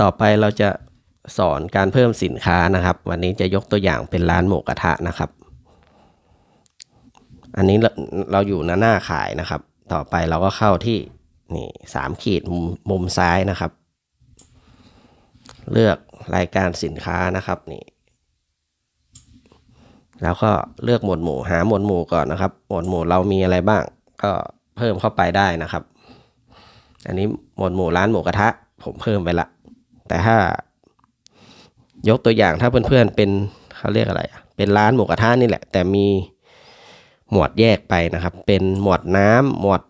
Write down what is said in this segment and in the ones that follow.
ต่อไปเราจะสอนการเพิ่มสินค้านะครับ วันนี้จะยกตัวอย่างเป็นร้านหมูกระทะนะครับ อันนี้เราเราอยู่หน้าหน้าขายนะครับ ต่อไปเราก็เข้าที่นี่สามขีดมุมมุมซ้ายนะครับ เลือกรายการสินค้านะครับนี่แล้วก็เลือกหมวดหมู่หาหมวดหมู่ก่อนนะครับ หมวดหมู่เรามีอะไรบ้าง ก็เพิ่มเข้าไปได้นะครับ อันนี้หมวดหมู่ร้านหมูกระทะ ผมเพิ่มไปละ แต่ถ้ายกตัวอย่างถ้าเพื่อนๆเป็นเขาเรียกอะไรเป็นร้านหมูกระทะนี่แหละ แต่มีหมวดแยกไปนะครับ เป็นหมวดน้ำหมวด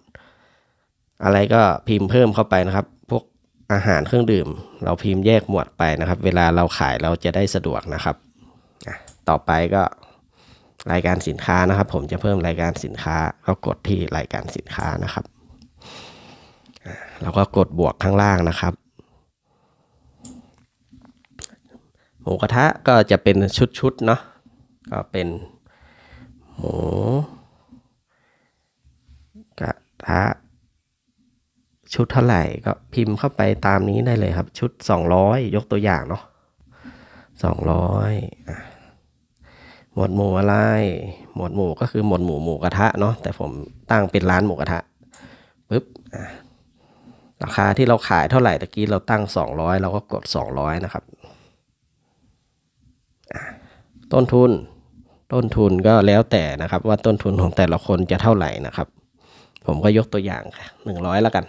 อะไรก็พิมพ์เพิ่มเข้าไปนะครับ พวกอาหารเครื่องดื่ม เราพิมพ์แยกหมวดไปนะครับ เวลาเราขายเราจะได้สะดวกนะครับต่อไปก็รายการสินค้านะครับ ผมจะเพิ่มรายการสินค้าก็กดที่รายการสินค้านะครับแล้วก็กดบวกข้างล่างนะครับ หมูกระทะก็จะเป็นชุดๆเนาะก็เป็นหมูกระทะชุดเท่าไหร่ก็พิมพ์เข้าไปตามนี้ได้เลยครับ ชุด 200 ยกตัวอย่างเนาะ200อะหมวดหมู่อะไร หมวดหมู่ก็คือหมวดหมู่หมูกระทะเนาะแต่ผมตั้งเป็นร้านหมูกระทะปึ๊บราคาที่เราขายเท่าไหร่ตะกี้เราตั้ง 200 เราก็กด 200 นะครับ ต้นทุน ต้นทุนก็แล้วแต่นะครับ ว่าต้นทุนของแต่ละคนจะเท่าไหร่นะครับ ผมก็ยกตัวอย่างหนึ่งร้อยแล้วกัน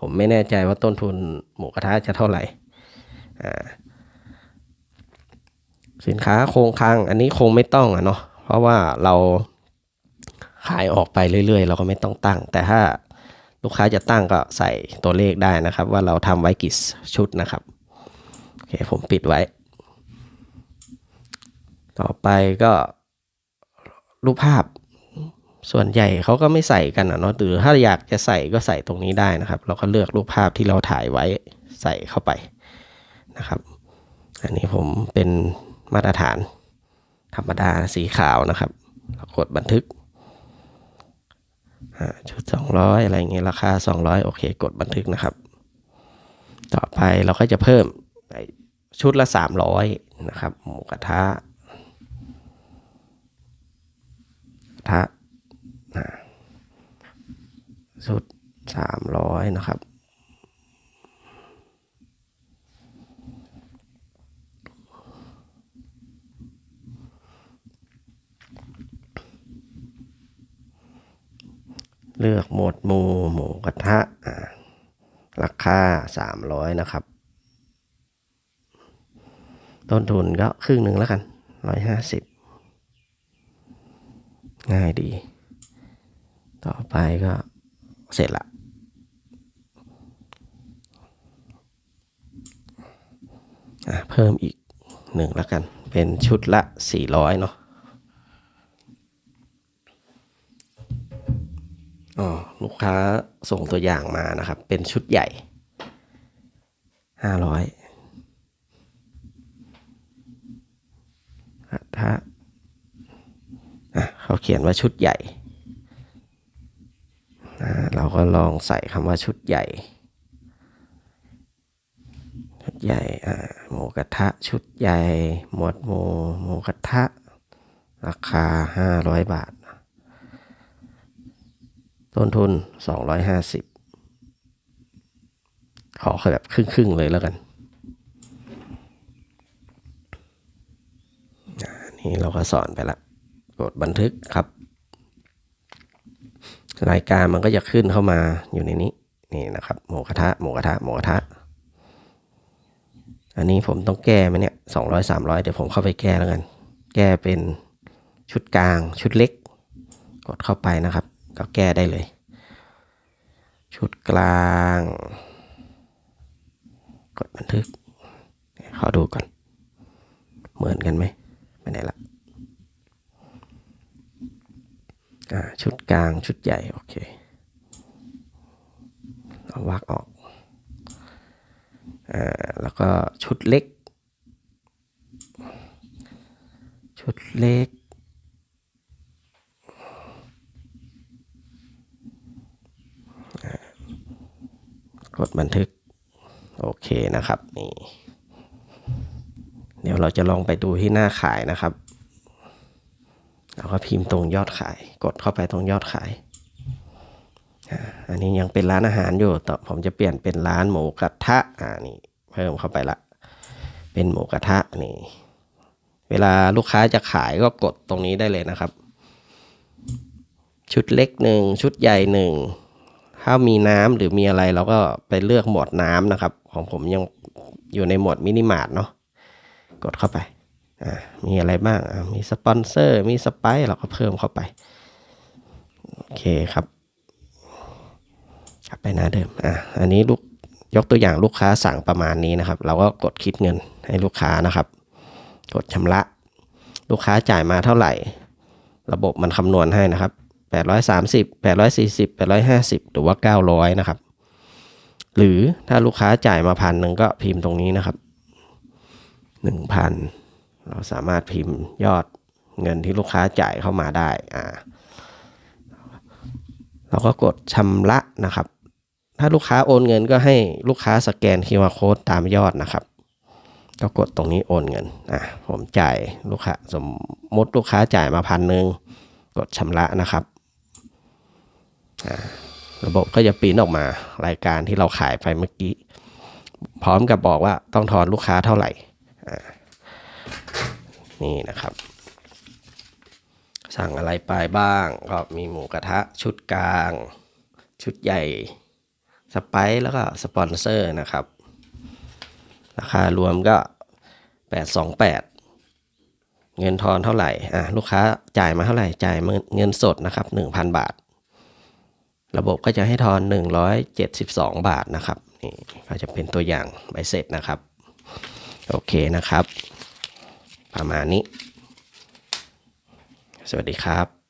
ผมไม่แน่ใจว่าต้นทุนหมูกระทะจะเท่าไหร่อ่าสินค้าโครงคลังอันนี้คงไม่ต้องอะเนาะเพราะว่าเราขายออกไปเรื่อยๆ เราก็ไม่ต้องตั้ง แต่ถ้าลูกค้าจะตั้งก็ใส่ตัวเลขได้นะครับ ว่าเราทำไว้กี่ชุดนะครับโอเคผมปิดไว้ ต่อไปก็รูปภาพส่วนใหญ่เขาก็ไม่ใส่กันอะเนาะหรือถ้าอยากจะใส่ก็ใส่ตรงนี้ได้นะครับ เราก็เลือกรูปภาพที่เราถ่ายไว้ใส่เข้าไปนะครับ อันนี้ผมเป็นมาตรฐานธรรมดาสีขาวนะครับเรากดบันทึกชุด 200 อะไรเงี้ยราคา 200 โอเค กดบันทึกนะครับ ต่อไปเราก็จะเพิ่มชุดละ 300 นะครับ หมูกระทะ กระทะสุดสามร้อยนะครับ เลือกหมวดหมู่หมูกระทะราคาสามร้อยนะครับ ต้นทุนก็ครึ่งหนึ่งแล้วกันร้อยห้าสิบ ง่ายดี ต่อไปก็เสร็จละเพิ่มอีกหนึ่งแล้วกัน เป็นชุดละ 400 เนาะอ๋อลูกค้าส่งตัวอย่างมานะครับ เป็นชุดใหญ่ 500ถ้าอะ เขาเขียนว่าชุดใหญ่อ่าเราก็ลองใส่คำว่าชุดใหญ่ ชุดใหญ่หมูกระทะชุดใหญ่ หมวดหมูหมูกระทะ ราคาห้าร้อยบาท ต้นทุนสองร้อยห้าสิบขอแบบครึ่งๆเลยแล้วกันนี่เราก็สอนไปละ กดบันทึกครับ รายการมันก็จะขึ้นเข้ามาอยู่ในนี้นี่นะครับหมูกระทะหมูกระทะหมูกระทะ อันนี้ผมต้องแก้ไหมเนี่ยสองร้อยสามร้อยเดี๋ยวผมเข้าไปแก้แล้วกัน แก้เป็นชุดกลางชุดเล็ก กดเข้าไปนะครับ ก็แก้ได้เลย ชุดกลาง กดบันทึกขอดูก่อน เหมือนกันไหมไปไหนละ อ่าชุดกลางชุดใหญ่ โอเคเอาวักออกอ่าแล้วก็ชุดเล็ก ชุดเล็กกดบันทึก โอเคนะครับนี่เดี๋ยวเราจะลองไปดูที่หน้าขายนะครับ เราก็พิมพ์ตรงยอดขาย กดเข้าไปตรงยอดขาย อันนี้ยังเป็นร้านอาหารอยู่ต่อผมจะเปลี่ยนเป็นร้านหมูกระทะอ่านี่เพิ่มเข้าไปละ เป็นหมูกระทะนี่เวลาลูกค้าจะขายก็กดตรงนี้ได้เลยนะครับ ชุดเล็กหนึ่งชุดใหญ่หนึ่งถ้ามีน้ำหรือมีอะไรเราก็ไปเลือกหมวดน้ำนะครับ ของผมยังอยู่ในหมวดมินิมาร์ทเนาะกดเข้าไป มีอะไรบ้าง มีสปอนเซอร์ มีสไปซ์เราก็เพิ่มเข้าไป โอเคครับกลับไปหน้าเดิม อะ อันนี้ลูกยกตัวอย่างลูกค้าสั่งประมาณนี้นะครับ เราก็กดคิดเงินให้ลูกค้านะครับ กดชำระ ลูกค้าจ่ายมาเท่าไหร่ ระบบมันคำนวณให้นะครับ 830 840 850 หรือว่า 900 นะครับ หรือถ้าลูกค้าจ่ายมาพันหนึ่งก็พิมพ์ตรงนี้นะครับ 1,000 เราสามารถพิมพ์ยอดเงินที่ลูกค้าจ่ายเข้ามาได้อ่าเราก็กดชำระนะครับ ถ้าลูกค้าโอนเงินก็ให้ลูกค้าสแกน QR code ตามยอดนะครับ ก็กดตรงนี้โอนเงินอะผมจ่ายลูกค้าสมมติลูกค้าจ่ายมาพันหนึ่งกดชำระนะครับอ่าระบบก็จะปริ้นออกมารายการที่เราขายไปเมื่อกี้ พร้อมกับบอกว่าต้องทอนลูกค้าเท่าไหร่อ่า นี่นะครับ สั่งอะไรไปบ้าง ก็มีหมูกระทะชุดกลาง ชุดใหญ่สไปซ์แล้วก็สปอนเซอร์นะครับ ราคารวมก็ 828 เงินทอนเท่าไหร่อะลูกค้าจ่ายมาเท่าไหร่จ่ายเงินสดนะครับ 1,000 บาท ระบบก็จะให้ทอน 172 บาทนะครับนี่ก็จะเป็นตัวอย่างใบเสร็จนะครับ โอเคนะครับ ประมาณนี้ สวัสดีครับ